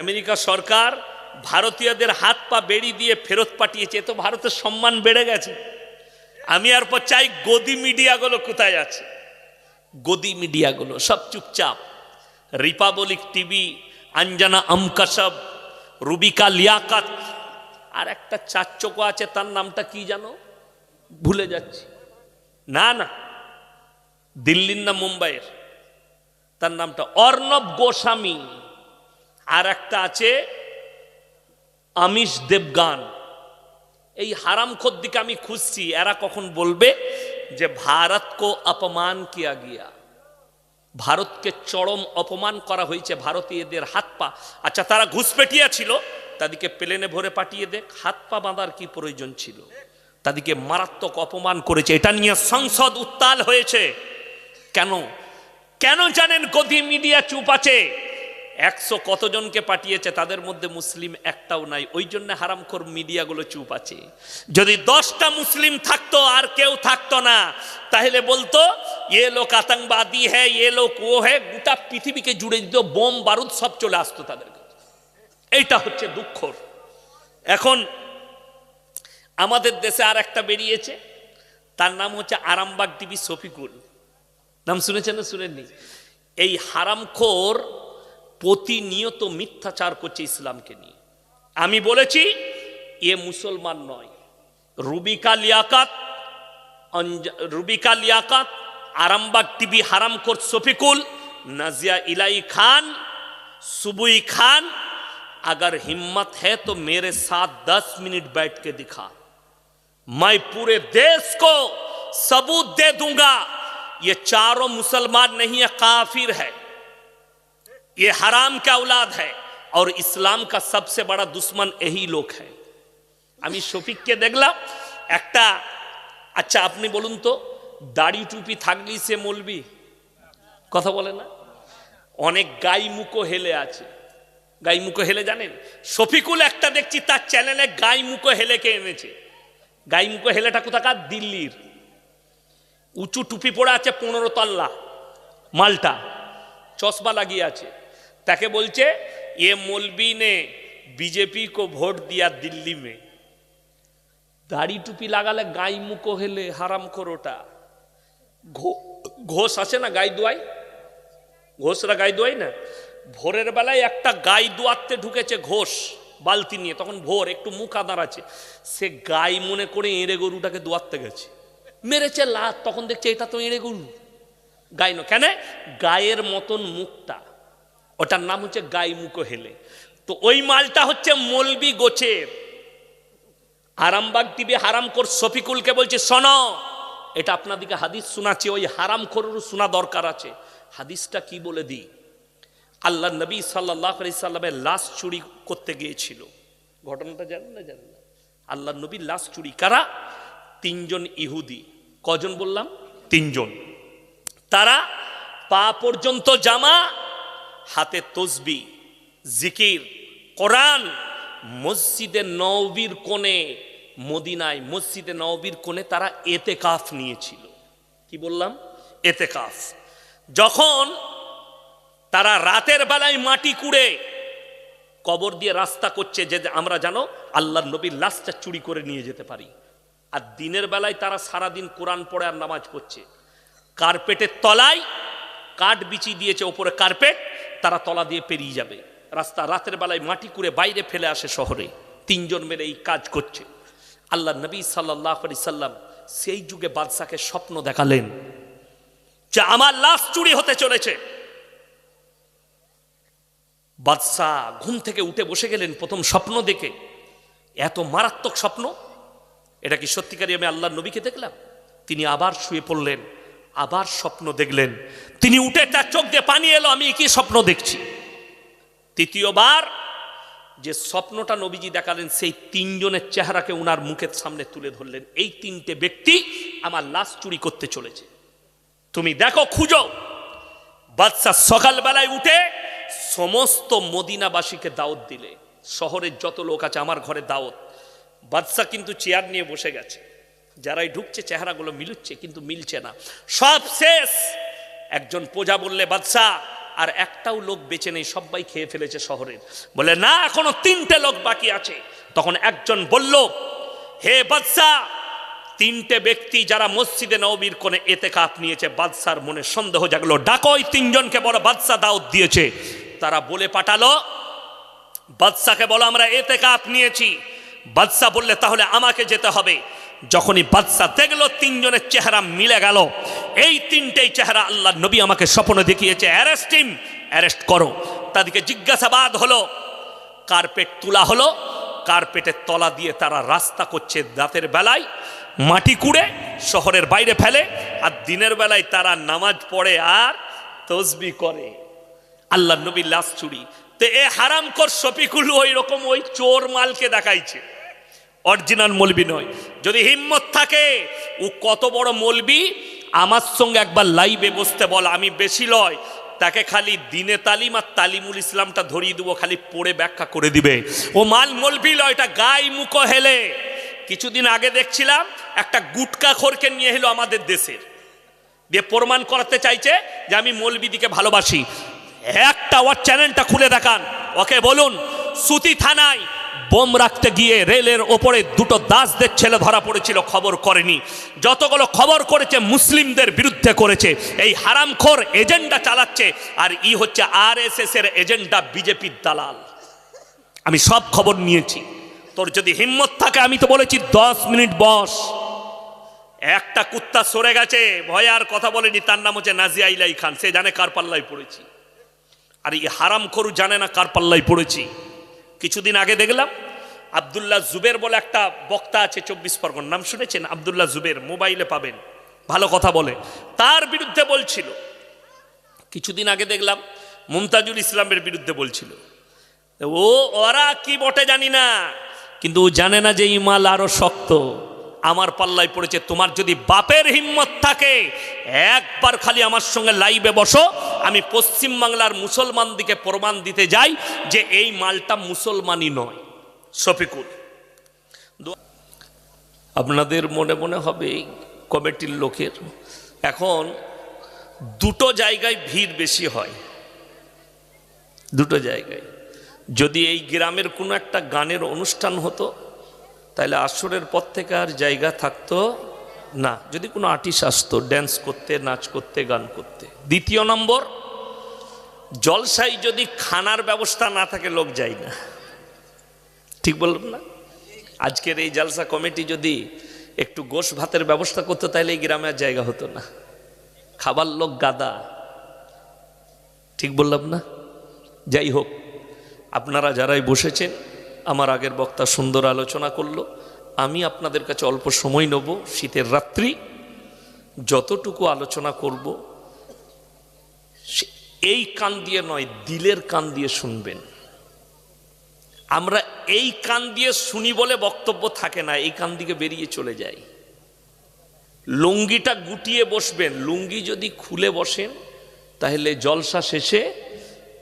America সরকার ভারতীয়দের হাত পা বেড়ি দিয়ে ফেরত পাঠিয়েছে তো ভারতের সম্মান বেড়ে গেছে। আমি আর পর চাই গদি মিডিয়াগুলো কোথায় আছে? গদি মিডিয়াগুলো সব চুপচাপ। রিপাবলিক টিভি, আঞ্জানা আমকাসব রুবিকা লিয়াকাত। আর একটা চারচকো আছে, তার নামটা কি জানো? ভুলে যাচ্ছি। না না। দিল্লির না মুম্বাইয়ের। তার নামটা অর্ণব গোস্বামী। আর একটা আছে আমিষ দেবগান। এই হারাম দিকে আমি খুঁজছি, এরা কখন বলবে যে ভারত কো অপমান কিয়া গিয়া। ভারতকে চরম অপমান করা হয়েছে, ভারতীয়দের হাত পা। আচ্ছা তারা ঘুষপেটিয়া ছিল তাদেরকে প্লেনে ভরে পাঠিয়ে দেখ, হাত পা বাঁধার কি প্রয়োজন ছিল? তাদেরকে মারাত্মক অপমান করেছে, এটা নিয়ে সংসদ উত্তাল হয়েছে। কেন? কেন জানেন গদি মিডিয়া চুপ আছে? একশো কতজনকে পাঠিয়েছে তাদের মধ্যে মুসলিম একটাও নাই। ওই জন্য হারামখোর মিডিয়াগুলো চুপ আছে। যদি দশটা মুসলিম থাকতো, আর কেউ থাকতো না, তাহলে বলতো, এ লোক আতঙ্কবাদী হ্যাঁ এ লোক ও হ্যাঁ গোটা পৃথিবীকে জুড়ে দিত, বোম, বারুদ, সব চলে আসতো তাদের এইটা হচ্ছে দুঃখর। এখন আমাদের দেশে আর একটা বেরিয়েছে, তার নাম হচ্ছে আরামবাগ টিভি শফিকুল। নাম শুনেছেন না শুনেননি? এই হারামখোর প্রতিনিয়ত মিথ্যাচার করছে ইসলামকে নিয়ে আমি বলেছি এ মুসলমান নয় রুবিকা লিয়াকাত অঞ্জ- রুবিকা লিয়াকাত আরামবাগ টিভি হারামখোর শফিকুল নাজিয়া इलाई खान सुबुई खान अगर हिम्मत है तो मेरे साथ दस मिनट बैठ के दिखा मैं पूरे देश को सबूत दे दूंगा ये चारों मुसलमान नहीं है काफिर है ये हराम का औलाद है और इस्लाम का सबसे बड़ा दुश्मन यही लोग है আমি শফিককে দেখলাম একটা আচ্ছা আপনি বলুন তো দাড়ি টুপি থাকলেই সে মলবি কথা বলে না অনেক গাই মুখো হেলে আছে গাই মুখো হেলে জানেন শফিকুল একটা দেখছি তার চ্যানেলে গাই মুখো হেলেকে এনেছে গাই মুখো হেলেটা কোথাকার দিল্লির উঁচু টুপি পড়ে আছে পনেরো তল্লা মালটা চশমা লাগিয়ে আছে তাকে বলছে এ মৌলবি ने बीजेपी को वोट दिया दिल्ली में দাড়ি টুপি লাগালে গাই মুখো হেলে হারাম করোটা ঘোষ আছে না গাই দোয়াই ঘোষরা গাই দোয়াই না ভোরের বেলায় একটা গাই দোয়াতে ঢুকেছে ঘোষ বালতি নিয়ে তখন ভোর একটু মুখ আদার আছে সে গাই মনে করে এঁড়ে গরুটাকে দোয়াতে গেছে মেরেছে লাত তখন দেখছে এটা তো এঁড়ে গরু গাই ন কেন গায়ের মতন মুখটা ওটার নাম হচ্ছে গাই মুখো হেলে। তো ওই মালটা হচ্ছে মলবি গোছের আরামবাগ টিভি হারামখোর শফিকুলকে বলছে, শোনো, এটা আপনাদেরকে হাদিস শোনাচ্ছে, ওই হারামখোরেরও শোনা দরকার আছে। হাদিসটা কি বলে দিই? আল্লাহ নবী সাল্লাহ সাল্লামের লাশ চুরি করতে গিয়েছিল। ঘটনাটা জানেন না জানেন না? আল্লাহ নবী লাশ চুরি। কারা? তিনজন ইহুদি। কজন বললাম? তিনজন। তারা পা পর্যন্ত জামা হাতে তসবি, জিকির, কোরআন, মসজিদে নবীর কোণে, মদিনায় মসজিদে নবীর কোণে তারা এতে কাফ নিয়েছিল। কি বললাম? এতে কাফ যখন তারা রাতের বেলায় মাটি কুড়ে কবর দিয়ে রাস্তা করছে যে আমরা জানো আল্লাহ নবীর লাশটা চুরি করে নিয়ে যেতে পারি। আর দিনের বেলায় তারা সারাদিন কোরআন পড়ে আর নামাজ পড়ছে। কার্পেটের তলায় কাঠ বিচি দিয়েছে ওপরে কার্পেট, তারা তলা দিয়ে পেরিয়ে যাবে। রাস্তা রাতের বেলায় মাটি কুড়ে বাইরে ফেলে আসে শহরে। তিনজন মিলে এই কাজ করছে। আল্লাহ নবী সাল্লাহ আলি সাল্লাম সেই যুগে বাদশাকে স্বপ্ন দেখালেন যে আমার লাশ চুরি হতে চলেছে। বাদশাহ ঘুম থেকে উঠে বসে গেলেন প্রথম স্বপ্ন দেখে। এত মারাত্মক স্বপ্ন? এটা কি সত্যিকারই আমি আল্লাহ নবীকে দেখলাম? তিনি আবার শুয়ে পড়লেন। আবার স্বপ্ন দেখলেন। তিনি উঠে তার চোখ দিয়ে পানি এলো, আমি কি স্বপ্ন দেখছি। তৃতীয়বার যে স্বপ্নটা নবীজি দেখালেন, সেই তিনজনের চেহারাকে উনার মুখের সামনে তুলে ধরলেন। এই তিনটে ব্যক্তি আমার লাশ চুরি করতে চলেছে। তুমি দেখো, খুঁজো। বাদশাহ সকালবেলায় উঠে সমস্ত মদিনাবাসীকে দাওয়াত দিলে। শহরের যত লোক আছে, আমার ঘরে দাওয়াত। বাদশাহ কিন্তু চেয়ার নিয়ে বসে গেছে। যারাই ঢুকছে, চেহারাগুলো মিলুচ্ছে, কিন্তু মিলছে না। সব শেষ! একজন প্রজা বললে বাদশাহ আর একটাও লোক বেঁচে নেই, সবাই খেয়ে ফেলেছে শহরের। বলে, না, এখনও তিনটে লোক বাকি আছে। তখন একজন বলল, হে বাদশা, তিনটে ব্যক্তি যারা মসজিদে নবীর কোণে এতে কাপ নিয়েছে, বাদশার মনে সন্দেহ জাগলো। ডাকো, ওই তিনজনকে বড় বাদশা দাওয়াত দিয়েছে। তারা বলে পাঠালো, বাদশাকে বলো, আমরা এতে কাপ নিয়েছি। বাদশা বললে, তাহলে আমাকে যেতে হবে। যখনই বাদশা দেখল তিনজনের চেহারা মিলে গেল, এই তিনটেই চেহারা আল্লাহ নবী আমাকে স্বপ্ন দেখিয়েছে, অ্যারেস্ট টিম অ্যারেস্ট করো। তাদেরকে জিজ্ঞাসাবাদ হলো, কার্পেট তোলা হলো কার্পেটের তলা দিয়ে তারা রাস্তা করছে দাঁতের বেলায়, মাটি কুড়ে শহরের বাইরে ফেলে, আর দিনের বেলায় তারা নামাজ পড়ে আর তসবি করে। আল্লাহ নবী লাশ চুরি। তো এ হারাম কর শফিকুল ওই রকম ওই চোর মালকে দেখাইছে। অরিজিনাল মলবি নয়। যদি হিম্মত থাকে, ও কত বড় মলবি? আমার সঙ্গে একবার লাইভে বসতে বল, আমি বেশি লয়। তাকে খালি দিনে তালিম আর তালিমুল ইসলামটা ধরিয়ে দেবো, খালি পড়ে ব্যাখ্যা করে দিবে। ও মাল মলবি লয়, এটা গায়ে মুখো হেলে। কিছুদিন আগে দেখছিলাম, একটা গুটকা খোরকে নিয়ে এলো আমাদের দেশের। দিয়ে প্রমাণ করাতে চাইছে যে আমি মৌলবিদিকে ভালোবাসি। একটা ওর চ্যানেলটা খুলে দেখান। ওকে বলুন, সুতি থানায় বোম রাখতে গিয়ে রেলের ওপরে দুটো দাসদের ছেলে ধরা পড়েছিল, খবর করেনি। যতগুলো খবর করেছে, মুসলিমদের বিরুদ্ধে করেছে। এই হারামখোর এজেন্ডা চালাচ্ছে, আর ই হচ্ছে আর এর এজেন্ডা বিজেপির দালাল। আমি সব খবর নিয়েছি। তোর যদি হিম্মত থাকে, আমি তো বলেছি দশ মিনিট বস। একটা কুত্তা সরে গেছে, ভয়ে আর কথা বলেনি, তার নাম হচ্ছে নাজিয়া ইলাই খান। সে জানে কার পাল্লায় পড়েছি। আর এই হারাম খরু জানে না কার পাল্লায় পড়েছি। কিছুদিন আগে দেখলাম আবদুল্লাহ জুবের বলে একটা বক্তা আছে, চব্বিশ পরগন নাম শুনেছেন? আবদুল্লাহ জুবের, মোবাইলে পাবেন। ভালো কথা বলে। তার বিরুদ্ধে বলছিল, কিছুদিন আগে দেখলাম মুমতাজুল ইসলামের বিরুদ্ধে বলছিল। ও, ওরা কি বটে জানি না, কিন্তু ও জানে না যে ইমাল আরও শক্ত। আমার পাল্লায় পড়েছে, তোমার যদি বাপের হিম্মত থাকে, একবার খালি আমার সঙ্গে লাইভে বসো, আমি পশ্চিম বাংলার মুসলমানদিকে প্রমাণ দিতে যাই যে এই মালটা মুসলমানই নয়। শফিকুল আপনাদের মনে মনে হবে কমিটির লোকের, এখন দুটো জায়গায় ভিড় বেশি হয়। দুটো জায়গায়। যদি এই গ্রামের কোনো একটা গানের অনুষ্ঠান হতো তাহলে আসরের পর থেকে আর জায়গা থাকতো না। যদি কোনো আর্টিস্ট আসতো ড্যান্স করতে, নাচ করতে, গান করতে। দ্বিতীয় নম্বর জলসাই যদি খানার ব্যবস্থা না থাকে, লোক যায় না। ঠিক বললাম না? আজকের এই জালসা কমিটি যদি একটু গোশ ভাতের ব্যবস্থা করতো তাহলে এই গ্রামে আর জায়গা হতো না। খাবার লোক গাদা। ঠিক বললাম না? যাই হোক, আপনারা যারাই বসেছেন আমার আগের বক্তা সুন্দর আলোচনা করল, আমি আপনাদের কাছে অল্প সময় নেব, শীতের রাত্রি, যতটুকু আলোচনা করব, এই কান দিয়ে নয়, দিলের কান দিয়ে শুনবেন। আমরা এই কান দিয়ে শুনি বলে বক্তব্য থাকে না, এই কান দিকে বেরিয়ে চলে যাই। লুঙ্গিটা গুটিয়ে বসবেন, লুঙ্গি যদি খুলে বসেন, তাহলে জলসা শেষে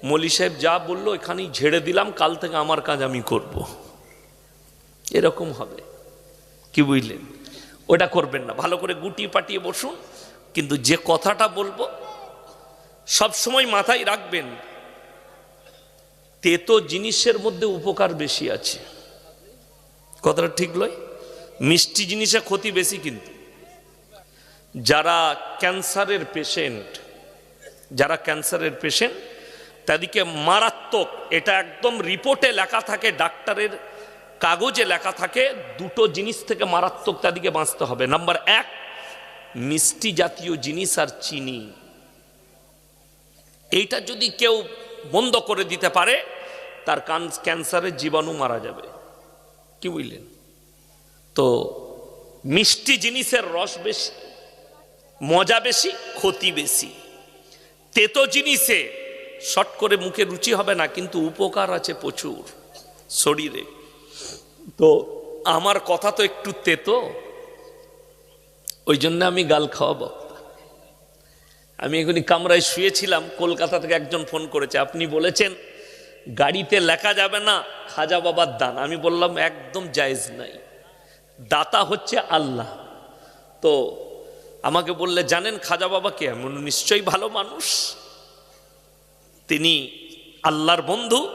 মলি সাহেব যা বলল, এখানেই ঝেড়ে দিলাম, কাল থেকে আমার কাজ আমি করব। এরকম হবে। কি বুঝলেন? ওটা করবেন না। ভালো করে গুটি পাটিয়ে বসুন। কিন্তু যে কথাটা বলব, সব সময় মাথায় রাখবেন, তেতো জিনিসের মধ্যে উপকার বেশি আছে। কথাটা ঠিক নয় মিষ্টি জিনিসে ক্ষতি বেশি কিন্তু। যারা ক্যান্সারের পেশেন্ট, যারা ক্যান্সারের পেশেন্ট তাদেরকে মারাত্মক, এটা একদম রিপোর্টে লেখা থাকে, ডাক্তারের কাগজে লেখা থাকে, দুটো জিনিস থেকে মারাত্মক তাদেরকে বাঁচতে হবে। নাম্বার এক, মিষ্টি জাতীয় জিনিস আর চিনি। এইটা যদি কেউ বন্ধ করে দিতে পারে, তার কান, ক্যান্সারের জীবাণু মারা যাবে। কি বুঝলেন? তো মিষ্টি জিনিসের রস বেশি, মজা বেশি, ক্ষতি বেশি। তেতো জিনিসে শট করে মুখে রুচি হবে না কিন্তু উপকার আছে প্রচুর শরীরে। তো আমার কথা তো একটু তেতো ওই জন্য আমি গাল খাওয়াবো। আমি এখনই কামরায় শুয়েছিলাম কলকাতা থেকে একজন ফোন করেছে আপনি বলেছেন গাড়িতে লেখা যাবে না খাজা বাবার দান। আমি বললাম একদম জায়েজ নাই। দাতা হচ্ছে আল্লাহ। তো আমাকে বললে জানেন খাজা বাবা কে? বললাম, নিশ্চয়ই ভালো মানুষ। তিনি আল্লাহর বন্ধু।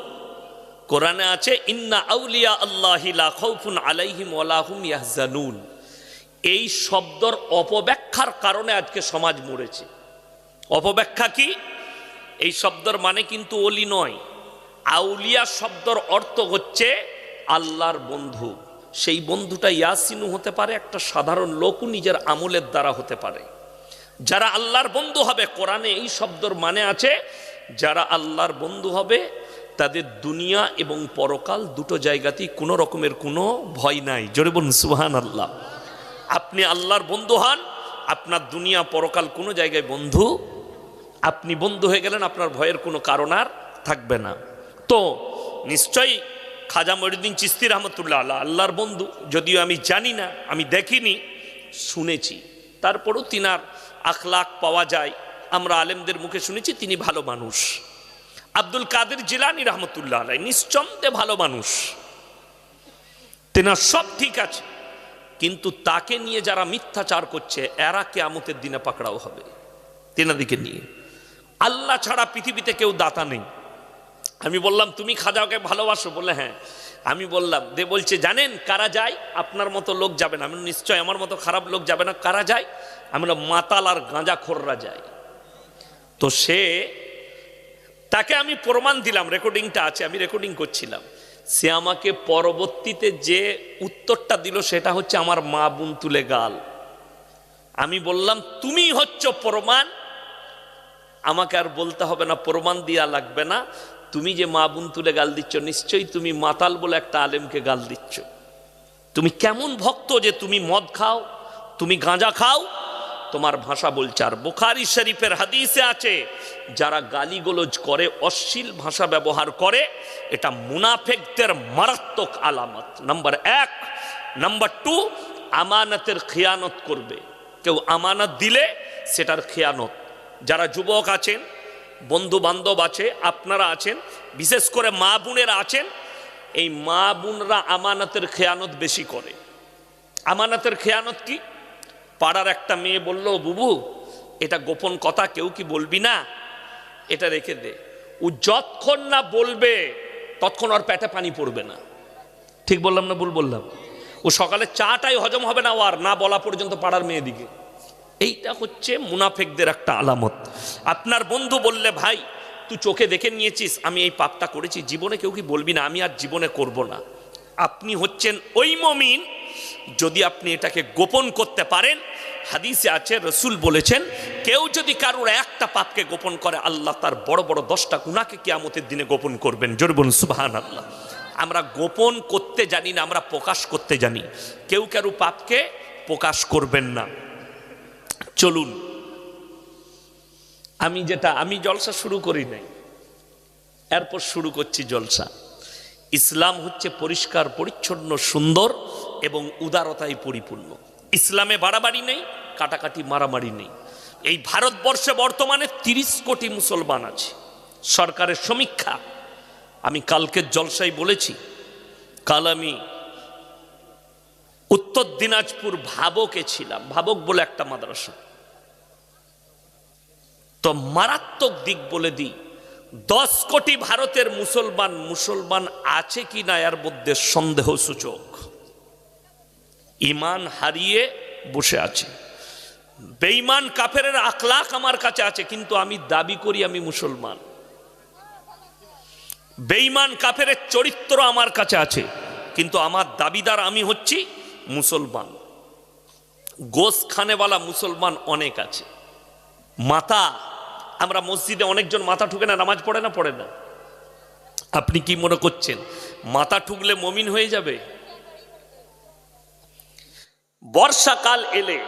কোরআনে আছে, ইন্না আউলিয়া আল্লাহিলা খৌফুন আলাইহিম ওয়ালাহুম ইয়াহজানুন। এই শব্দর অপব্যাখ্যার কারণে আজকে সমাজ মরেছে। অপব্যাখ্যা কি? এই শব্দর মানে কিন্তু অলি নয়। আউলিয়া শব্দর অর্থ হচ্ছে আল্লাহর বন্ধু। সেই বন্ধুটা ইয়াসিনু হতে পারে, একটা সাধারণ লোকও নিজের আমলের দ্বারা হতে পারে। যারা আল্লাহর বন্ধু হবে, কোরআনে এই শব্দর মানে আছে যারা আল্লাহর বন্ধু হবে, তাদের দুনিয়া এবং পরকাল দুটো জায়গাতেই কোনো রকমের কোনো ভয় নাই। জোরে বলুন সুহান আল্লাহ আপনি আল্লাহর বন্ধু হন, আপনার দুনিয়া, পরকাল কোনো জায়গায় বন্ধু, আপনি বন্ধু হয়ে গেলেন, আপনার ভয়ের কোনো কারণ আর থাকবে না। তো, নিশ্চয়ই খাজা মহিউদ্দিন চিস্তি রহমতুল্লাহ আল্লাহ আল্লাহর বন্ধু, যদিও আমি জানি না, আমি দেখিনি, শুনেছি। তারপরও তিনার আখলাখ পাওয়া যায় আমরা আলেমদের মুখে শুনেছি তিনি ভালো মানুষ। আব্দুল কাদের জিলানি রহমতুল্লাহ আলাই নিশ্চন্দে ভালো মানুষ। তেনার সব ঠিক আছে কিন্তু তাকে নিয়ে যারা মিথ্যাচার করছে এরা কেয়ামতের দিনে পাকড়াও হবে। তেনাদিকে নিয়ে। আল্লাহ ছাড়া পৃথিবীতে কেউ দাতা নেই। আমি বললাম তুমি খাজাকে ভালোবাসো? বলে হ্যাঁ। আমি বললাম দে বলছে জানেন কারা যায়? আপনার মতো লোক যাবে না। আমি নিশ্চয় আমার মতো খারাপ লোক যাবে না। কারা যায়? আমি বললাম, মাতাল আর গাঁজা খোররা যায়। তো সে, তাকে আমি প্রমাণ দিলাম, রেকর্ডিংটা আছে, আমি রেকর্ডিং করছিলাম। সে আমাকে পরবর্তীতে যে উত্তরটা দিল সেটা হচ্ছে আমার মা বোন তুলে গাল। আমি বললাম, তুমি হচ্ছ প্রমাণ। আমাকে আর বলতে হবে না, প্রমাণ দিয়া লাগবে না। তুমি যে মা বোন তুলে গাল দিচ্ছ, নিশ্চয়ই তুমি মাতাল বলে একটা আলেমকে গাল দিচ্ছ। তুমি কেমন ভক্ত যে তুমি মদ খাও, তুমি গাঁজা খাও তোমার ভাষা বলছে। আর বোখারি শরীফের হাদিসে আছে, যারা গালিগোলজ করে, অশ্লীল ভাষা ব্যবহার করে, এটা মুনাফেকদের মারাত্মক আলামত। নাম্বার এক। নাম্বার টু, আমানতের খেয়ানত করবে। কেউ আমানত দিলে সেটার খেয়ানত। যারা যুবক আছেন বন্ধু বান্ধব আছে, আপনারা আছেন, বিশেষ করে মা বোনেরা আছেন, এই মা বোনরা আমানতের খেয়ানত বেশি করে। আমানতের খেয়ানত কি? পাড়ার একটা মেয়ে বলল, বুবু, এটা গোপন কথা, কেউ কি বলবি না? এটা রেখে দে। ও যতক্ষণ না বলবে, ততক্ষণ ওর পেটে পানি পড়বে না। ঠিক বললাম না ভুল বললাম? ও সকালে চাটাই হজম হবে না আর না বলা পর্যন্ত পাড়ার মেয়েদিকে এইটা হচ্ছে মুনাফেকদের একটা আলামত। আপনার বন্ধু বললে, ভাই, তুই চোখে দেখে নিয়েছিস, আমি এই পাপটা করেছি। জীবনে কেউ কি বলবি না? আমি আর জীবনে করব না। আপনি হচ্ছেন ওই মমিন যদি আপনি এটাকে গোপন করতে পারেন, হাদিসে আছে, রসুল বলেছেন, কেউ যদি কারোর একটা পাপকে গোপন করে, আল্লাহ তার বড় বড় দশটা গুণাকে কিয়ামতের দিনে গোপন করবেন। জোর বলুন সুবাহান আল্লাহ আমরা গোপন করতে জানি না, আমরা প্রকাশ করতে জানি। কেউ কারও পাপকে প্রকাশ করবেন না। চলুন। আমি যেটা, আমি জলসা শুরু করি নাই। এরপর শুরু করছি জলসা। ইসলাম হচ্ছে পরিষ্কার, পরিচ্ছন্ন, সুন্দর এবং উদারতায় পরিপূর্ণ। ইসলামে বাড়াবাড়ি নেই, কাটাকাটি মারামারি নেই। এই ভারতবর্ষে বর্তমানে তিরিশ কোটি মুসলমান আছে। সরকারের সমীক্ষা, আমি কালকের জলসাই বলেছি, কাল আমি উত্তর দিনাজপুর ভাবকে ছিলাম, ভাবক বলে একটা মাদ্রাসা। তো মারাত্মক দিক বলে দিই দশ কোটি ভারতের মুসলমান মুসলমান আছে কি না, এর মধ্যে সন্দেহ সূচক। ইমান হারিয়ে বসে আছে। বেঈমান কাফের আখলাক আমার কাছে আছে, কিন্তু আমি দাবি করি আমি মুসলমান। বেঈমান কাফের চরিত্র আমার কাছে আছে, কিন্তু আমার দাবিদার আমি হচ্ছি মুসলমান। গোস খানেওয়ালা মুসলমান অনেক আছে। মাতা আমরা মসজিদে অনেকজন মাথা ঠুকে না, নামাজ পড়ে না পড়ে না। আপনি কি মনে করছেন, মাথা ঠুকলে মমিন হয়ে যাবে? বর্ষাকাল এলে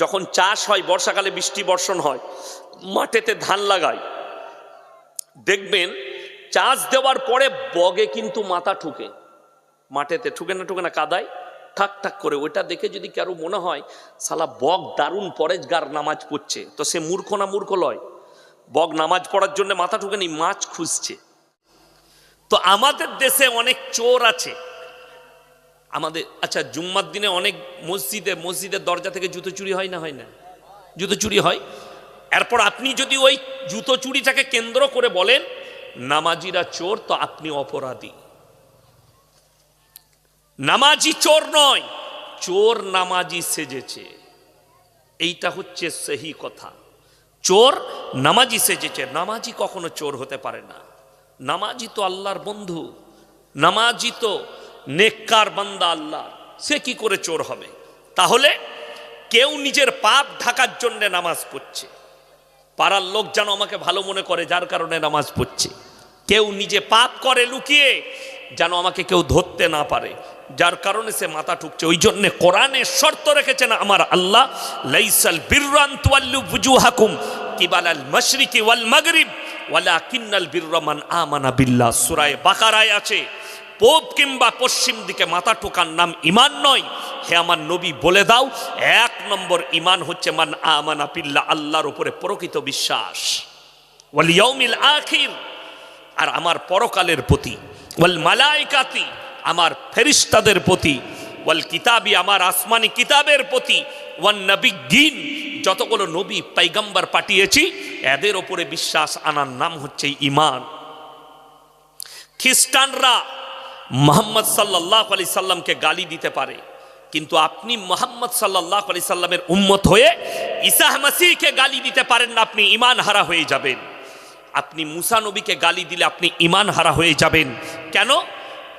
যখন চাষ হয়, বর্ষাকালে বৃষ্টি বর্ষণ হয়, মাঠেতে ধান লাগায় দেখবেন, চাষ দেওয়ার পরে বগে কিন্তু মাথা ঠুকে। মাঠেতে ঠুকে না ঠুকে না, কাদায় ঠাক ঠাক করে। ওইটা দেখে যদি কারও মনে হয়, সালা বগ দারুণ পরেজগার নামাজ পড়ছে। তো সে মূর্খ না মূর্খ লয়? বগ নামাজ পড়ার জন্য মাথা ঠুকে নি মাছ খুঁজছে। তো আমাদের দেশে অনেক চোর আছে। আমাদের আচ্ছা জুম্মার দিনে অনেক মসজিদে, মসজিদের দরজা থেকে জুতো চুরি হয় না হয় না? জুতো চুরি হয়? এরপর আপনি যদি ওই জুতো চুরিটাকে কেন্দ্র করে বলেন, নামাজিরা চোর তো আপনি অপরাধী। নামাজি চোর নয়, চোর নামাজি সেজেছে। এইটা হচ্ছে সেহি কথা। চোর নামাজি সেজেছে। নামাজি কখনো চোর হতে পারে না। নামাজি তো আল্লাহর বন্ধু। নামাজি তো নেককার বান্দা আল্লাহ। সে কি করে চোর হবে? তাহলে কেউ নিজের পাপ ঢাকার জন্য নামাজ পড়ছে। পাড়ার লোক যেন আমাকে ভালো মনে করে, যার কারণে নামাজ পড়ছে। কেউ নিজে পাপ করে লুকিয়ে যেন আমাকে কেউ ধরতে না পারে। যার কারণে সে মাথা ঠুকছে। ওই জন্য কোরআনে শর্ত রেখেছেন আমার আল্লাহ, লাইসাল বুজুহাকুম কিবালাল মাশরিকি ওয়াল মাগরিব ওয়ালা কিন্নাল বিররমান আমানা বিল্লাহ। সূরায়ে বাকারায় আছে, পূব কিংবা পশ্চিম দিকে মাথা ঠোকার নাম ইমান নয়। হে আমার নবী, বলে দাও, এক নম্বর ইমান হচ্ছে মান আমানা বিল্লাহ, আল্লাহর উপরে প্রকৃত বিশ্বাস। ওয়াল ইয়াউমিল আখির, আর আমার পরকালের প্রতি। ওয়াল মালাইকাতি, আমার ফেরিস্তাদের প্রতি, ওয়াল কিতাবি, আমার আসমানি কিতাবের প্রতি, ওয়ান নবিগিন, যতগুলো নবী পাইগাম্বার পাঠিয়েছি, এদের ওপরে বিশ্বাস আনার নাম হচ্ছে ইমান খ্রিস্টানরা মোহাম্মদ সাল্লাহ আলি সাল্লামকে গালি দিতে পারে, কিন্তু আপনি মোহাম্মদ সাল্লাহ আলি সাল্লামের উম্মত হয়ে ইসাহ মাসিকে গালি দিতে পারেন না, আপনি ইমান হারা হয়ে যাবেন। আপনি মুসা নবীকে গালি দিলে আপনি ইমান হারা হয়ে যাবেন। কেন?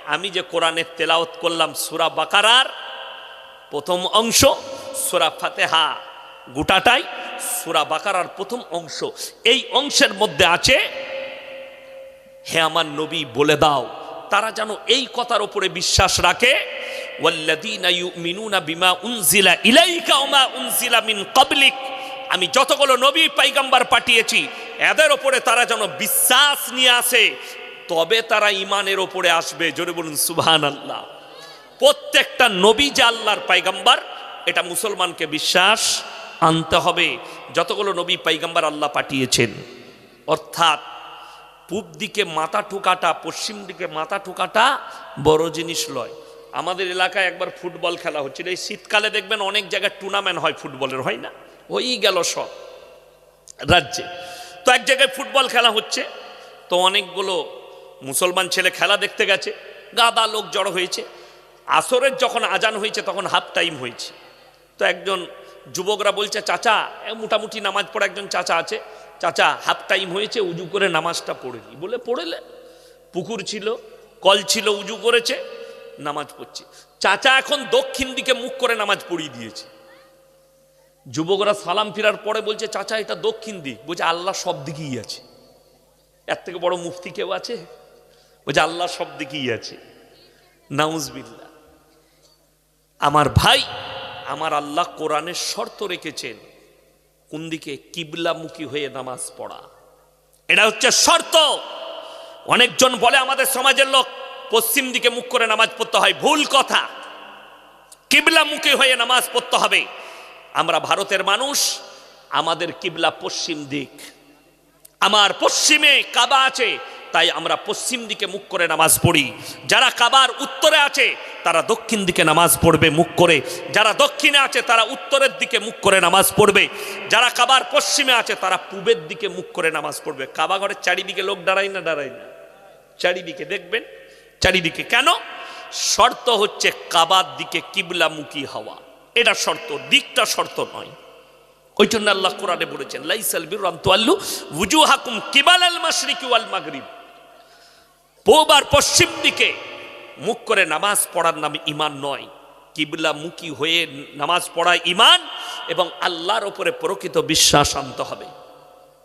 আমি যে কোরআনের তেলাওত করলাম সুরা বাকারার প্রথম অংশ, সুরা ফাতেহা গোটাটাই সুরা বাকারার প্রথম অংশ। এই অংশের মধ্যে আছে, হে আমার নবী বলে দাও, তারা যেন এই কথার উপরে বিশ্বাস রাখে আমি যতগুলো নবী পাইগাম্বার পাঠিয়েছি এদের ওপরে তারা যেন বিশ্বাস নিয়ে আসে, তবে তারা ইমানের ওপরে আসবে। জোরে বলুন, সুবহানাল্লাহ। প্রত্যেকটা নবী যে আল্লাহর পাইগাম্বার, এটা মুসলমানকে বিশ্বাস আনতে হবে। যতগুলো নবী পাইগাম্বার আল্লাহ পাঠিয়েছেন, অর্থাৎ পূব দিকে মাথা ঠোকাটা, পশ্চিম দিকে মাথা ঠোকাটা বড় জিনিস লয় আমাদের এলাকায় একবার ফুটবল খেলা হচ্ছিল। এই শীতকালে দেখবেন অনেক জায়গায় টুর্নামেন্ট হয় ফুটবলের, হয় না? ওই গেল সব। রাজ্যে তো এক জায়গায় ফুটবল খেলা হচ্ছে, তো অনেকগুলো মুসলমান ছেলে খেলা দেখতে গেছে, গাদা লোক জড়ো হয়েছে। আসরের যখন আজান হয়েছে, তখন হাফ টাইম হয়েছে। তো একজন যুবকরা বলছে, চাচা মোটামুটি নামাজ পড়া একজন চাচা আছে। চাচা, হাফ টাইম হয়েছে, উজু করে নামাজটা পড়ে নি। বলে, পড়েলে? পুকুর ছিল, কল ছিল, উজু করেছে, নামাজ পড়ছে। চাচা এখন দক্ষিণ দিকে মুখ করে নামাজ পড়িয়ে দিয়েছে। যুবকরা সালাম ফিরার পরে বলছে, চাচা, এটা দক্ষিণ দিক। বলছে, আল্লাহ সব দিকেই আছে। এর থেকে বড় মুফতি কেউ আছে? বলছে, আল্লাহ সব দিকেই আছে। নাউজবিল্লা আমার ভাই আমার আল্লাহ কোরআনের শর্ত রেখেছেন, কোন দিকে? কিবলামুখী হয়ে নামাজ পড়া। এটা হচ্ছে শর্ত। অনেকজন বলে, আমাদের সমাজের লোক পশ্চিম দিকে মুখ করে নামাজ পড়তে হয়। ভুল কথা। কিবলামুখী হয়ে নামাজ পড়তে হবে। আমরা ভারতের মানুষ, আমাদের কিবলা পশ্চিম দিক। আমার পশ্চিমে কাবা আছে, তাই আমরা পশ্চিম দিকে মুখ করে নামাজ পড়ি। যারা কাবার উত্তরে আছে, তারা দক্ষিণ দিকে নামাজ পড়বে মুখ করে। যারা দক্ষিণে আছে, তারা উত্তরের দিকে মুখ করে নামাজ পড়বে। যারা কাবার পশ্চিমে আছে, তারা পূবের দিকে মুখ করে নামাজ পড়বে। কাবা ঘরের চারিদিকে লোক দাঁড়ায় না দাঁড়ায় না? চারিদিকে দেখবেন? চারিদিকে কেন? শর্ত হচ্ছে কাবার দিকে কিবলামুখী হওয়া। এটা শর্ত, দিকটা শর্ত নয়। ওই জন্য আল্লাহ কোরআনে বলেছেন, লাইসাল বিরান্তু আল্লু উজু হাকুম কিবাল আল মাশরিকি ওয়াল মাগরিব। পূব আর পশ্চিম দিকে মুখ করে নামাজ পড়ার নাম ইমান নয়। কিবলা মুখী হয়ে নামাজ পড়া ইমান এবং আল্লাহর ওপরে প্রকৃত বিশ্বাস আনতে হবে।